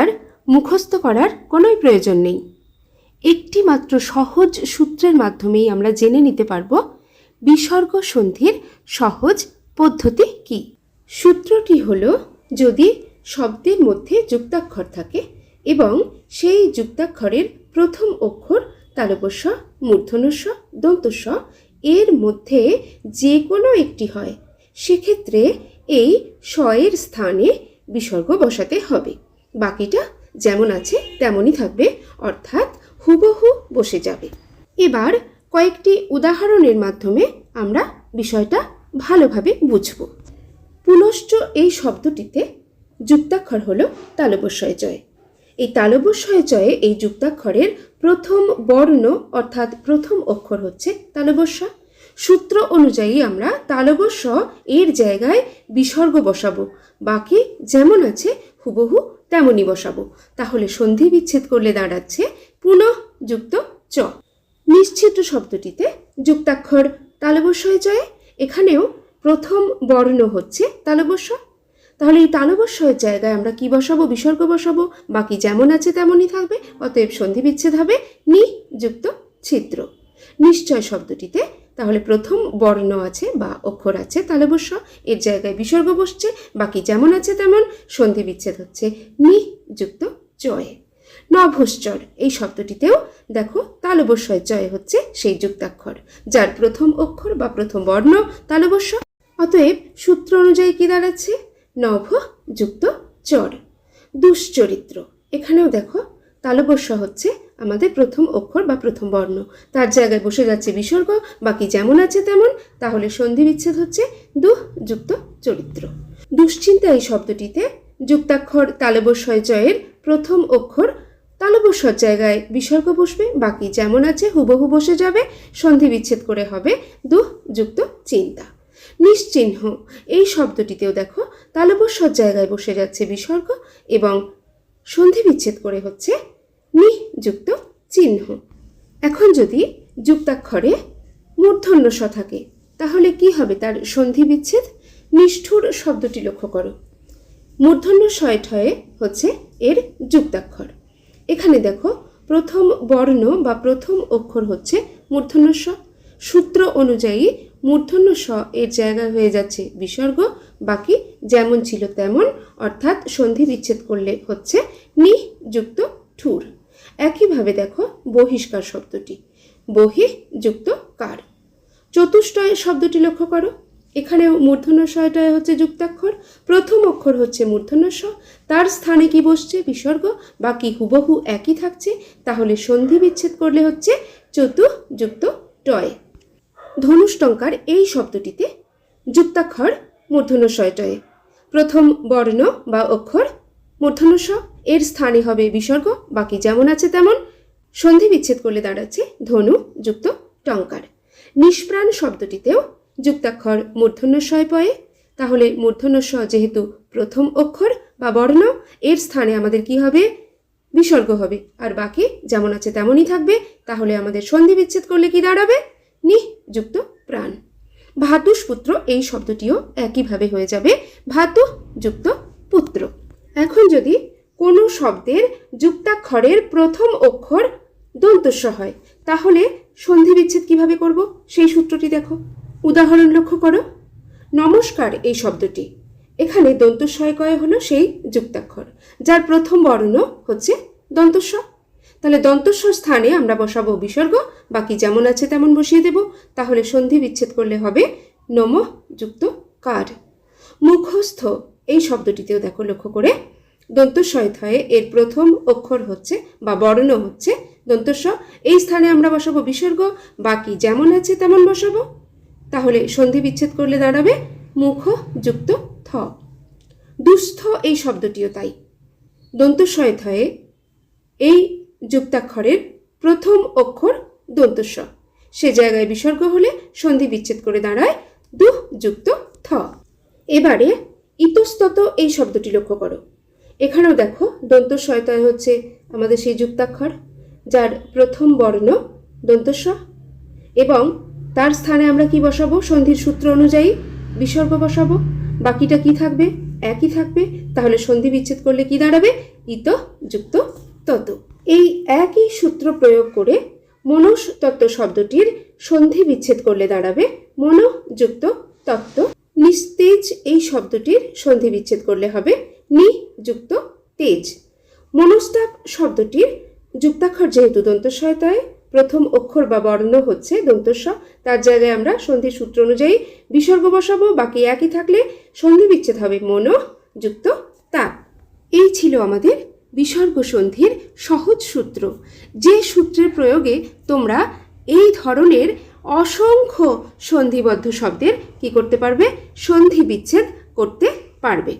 আর মুখস্থ করার কোনোই প্রয়োজন নেই। একটি মাত্র সহজ সূত্রের মাধ্যমেই আমরা জেনে নিতে পারব বিসর্গ সন্ধির সহজ পদ্ধতি কি। সূত্রটি হল, যদি শব্দের মধ্যে যুক্তাক্ষর থাকে এবং সেই যুক্তাক্ষরের প্রথম অক্ষর তালবস্য মূর্ধনস্ব দন্তস্ব এর মধ্যে যে কোনো একটি হয়, সেক্ষেত্রে এই শয়ের স্থানে বিসর্গ বসাতে হবে। বাকিটা যেমন আছে তেমনই থাকবে, অর্থাৎ হুবহু বসে যাবে। এবার কয়েকটি উদাহরণের মাধ্যমে আমরা বিষয়টা ভালোভাবে বুঝব। পুনশ্চ এই শব্দটিতে যুক্তাক্ষর হল তালবস্বয় জয় এই তালবস্বয় জয়ে এই যুক্তাক্ষরের প্রথম বর্ণ, অর্থাৎ প্রথম অক্ষর হচ্ছে তালবস্য সূত্র অনুযায়ী আমরা তালবস্য এর জায়গায় বিসর্গ বসাবো। বাকি যেমন আছে হুবহু তেমনই বসাবো। তাহলে সন্ধি বিচ্ছেদ করলে দাঁড়াচ্ছে পুনঃ যুক্ত চ। নিশ্চিত শব্দটিতে যুক্তাক্ষর তালবস্যয় জয়ে এখানেও প্রথম বর্ণ হচ্ছে তালবস্য তাহলে এই তালবস্যয়ের জায়গায় আমরা কি বসাবো, বিসর্গ বসাবো, বাকি যেমন আছে তেমনই থাকবে, অতএব সন্ধি বিচ্ছেদ হবে নি যুক্ত ছিদ্র। নিশ্চয় শব্দটিতে তাহলে প্রথম বর্ণ আছে বা অক্ষর আছে তালবস্য এর জায়গায় বিসর্গ বসছে, বাকি যেমন আছে তেমন সন্ধি বিচ্ছেদ হচ্ছে। নি যুক্ত জয়ে। নভশ্চর, এই শব্দটিতেও দেখো তালবস্যয় জয় হচ্ছে সেই যুক্তাক্ষর। যার প্রথম অক্ষর বা প্রথম বর্ণ তালবস্য অতএব সূত্র অনুযায়ী কি দাঁড়াচ্ছে? নভ যুক্ত চর। দুশ্চরিত্র, এখানেও দেখো তালবস্য হচ্ছে আমাদের প্রথম অক্ষর বা প্রথম বর্ণ। তার জায়গায় বসে যাচ্ছে বিসর্গ, বাকি যেমন আছে তেমন। তাহলে সন্ধি বিচ্ছেদ হচ্ছে দুহ যুক্ত চরিত্র। দুশ্চিন্তা এই শব্দটিতে। যুক্তাক্ষর তালবস্যয় জয়ের প্রথম অক্ষর। তালবস্যর জায়গায় বিসর্গ বসবে, বাকি যেমন আছে হুবহু বসে যাবে। সন্ধি বিচ্ছেদ করে হবে দুহ যুক্ত চিন্তা। নিশ্চিহ্ন, এই শব্দটিতেও দেখো তালবস্যর জায়গায় বসে যাচ্ছে বিসর্গ এবং সন্ধি বিচ্ছেদ করে হচ্ছে নি যুক্ত চিহ্ন। এখন যদি যুক্তাক্ষরে মূর্ধন্য স থাকে, তাহলে কি হবে তার সন্ধি বিচ্ছেদ? নিষ্ঠুর শব্দটি লক্ষ্য করো। মূর্ধন্য শয় ঠয়ে হচ্ছে এর যুক্তাক্ষর। এখানে দেখো, প্রথম বর্ণ বা প্রথম অক্ষর হচ্ছে মূর্ধন্য স সূত্র অনুযায়ী মূর্ধন্য স এর জায়গায় হয়ে যাচ্ছে বিসর্গ, বাকি যেমন ছিল তেমন, অর্থাৎ সন্ধি বিচ্ছেদ করলে হচ্ছে নি যুক্ত ঠুর। একইভাবে দেখো বহিষ্কার শব্দটি। বহি যুক্ত কার। চতুষ্টয় শব্দটি লক্ষ্য করো। এখানেও মূর্ধন্য শয়টায় হচ্ছে যুক্তাক্ষর। প্রথম অক্ষর হচ্ছে মূর্ধন্য স তার স্থানে কি বসছে? বিসর্গ। বা বাকি হুবহু একই থাকছে। তাহলে সন্ধি বিচ্ছেদ করলে হচ্ছে চতু যুক্ত টয়। ধনুষ্টঙ্কার এই শব্দটিতে যুক্তাক্ষর মূর্ধন্য শয়টয়ে প্রথম বর্ণ বা অক্ষর মূর্ধন্য এর স্থানে হবে বিসর্গ, বাকি যেমন আছে তেমন। সন্ধি বিচ্ছেদ করলে দাঁড়াচ্ছে ধনু, যুক্ত টঙ্কার। নিষ্প্রাণ শব্দটিতেও যুক্তাক্ষর মূর্ধন্যস্বয় পয়ে। তাহলে মূর্ধন্যস্ব যেহেতু প্রথম অক্ষর বা বর্ণ, এর স্থানে আমাদের কি হবে? বিসর্গ হবে। আর বাকি যেমন আছে তেমনই থাকবে। তাহলে আমাদের সন্ধি বিচ্ছেদ করলে কি দাঁড়াবে? নি, যুক্ত প্রাণ। ভাতুষপুত্র এই শব্দটিও একইভাবে হয়ে যাবে। ভাতু, যুক্ত পুত্র। এখন যদি কোনো শব্দের যুক্তাক্ষরের প্রথম অক্ষর দন্তস্ব হয়, তাহলে সন্ধি বিচ্ছেদ কীভাবে করব? সেই সূত্রটি দেখো। উদাহরণ লক্ষ্য করো। নমস্কার, এই শব্দটি। এখানে দন্তস্বয় কয় হলো সেই যুক্তাক্ষর, যার প্রথম বর্ণ হচ্ছে দন্তস্ব তাহলে দন্তস্ব স্থানে আমরা বসাবো বিসর্গ, বাকি যেমন আছে তেমন বসিয়ে দেব। তাহলে সন্ধি বিচ্ছেদ করলে হবে নম যুক্ত কার মুখস্থ এই শব্দটিতেও দেখো লক্ষ্য করে দন্তস্বয়থয়ে এর প্রথম অক্ষর হচ্ছে বা বর্ণ হচ্ছে দন্তস্ব এই স্থানে আমরা বসাবো বিসর্গ, বাকি যেমন আছে তেমন বসাবো। তাহলে সন্ধি বিচ্ছেদ করলে দাঁড়াবে মুখ যুক্ত থ। দুস্থ এই শব্দটিও তাই। দন্তস্বয়থয়ে এই যুক্তাক্ষরের প্রথম অক্ষর দন্তস্ব সে। জায়গায় বিসর্গ হলে সন্ধি বিচ্ছেদ করে দাঁড়ায় দুহ যুক্ত থ। এবারে ইতস্তত এই শব্দটি লক্ষ্য করো। এখানেও দেখো দন্ত শয়তয় হচ্ছে আমাদের সেই যুক্তাক্ষর, যার প্রথম বর্ণ দন্তস্ব, এবং তার স্থানে আমরা কি বসাবো? সন্ধির সূত্র অনুযায়ী বিসর্গ বসাবো। বাকিটা কি থাকবে? একই থাকবে। তাহলে সন্ধি বিচ্ছেদ করলে কি দাঁড়াবে? ইত, যুক্ত, তত। এই একই সূত্র প্রয়োগ করে মনস তত্ত্ব শব্দটির সন্ধি বিচ্ছেদ করলে দাঁড়াবে মনো, যুক্ত, তত্ত্ব। নিস্তেজ এই শব্দটির সন্ধি বিচ্ছেদ করলে হবে নি যুক্ত তেজ। মনস্তাপ শব্দটির যুক্তাক্ষর যেহেতু দন্তস্বয়তায়, প্রথম অক্ষর বা বর্ণ হচ্ছে দন্তস্ব, তার জায়গায় আমরা সন্ধি সূত্র অনুযায়ী বিসর্গ বসাবো, বাকি একই থাকলে সন্ধি বিচ্ছেদ হবে মনো যুক্ত তাপ। এই ছিল আমাদের বিসর্গ সন্ধির সহজ সূত্র। যে সূত্রের প্রয়োগে তোমরা এই ধরনের অসংখ্য সন্ধিবদ্ধ শব্দের কি করতে পারবে? সন্ধি বিচ্ছেদ করতে পারবে।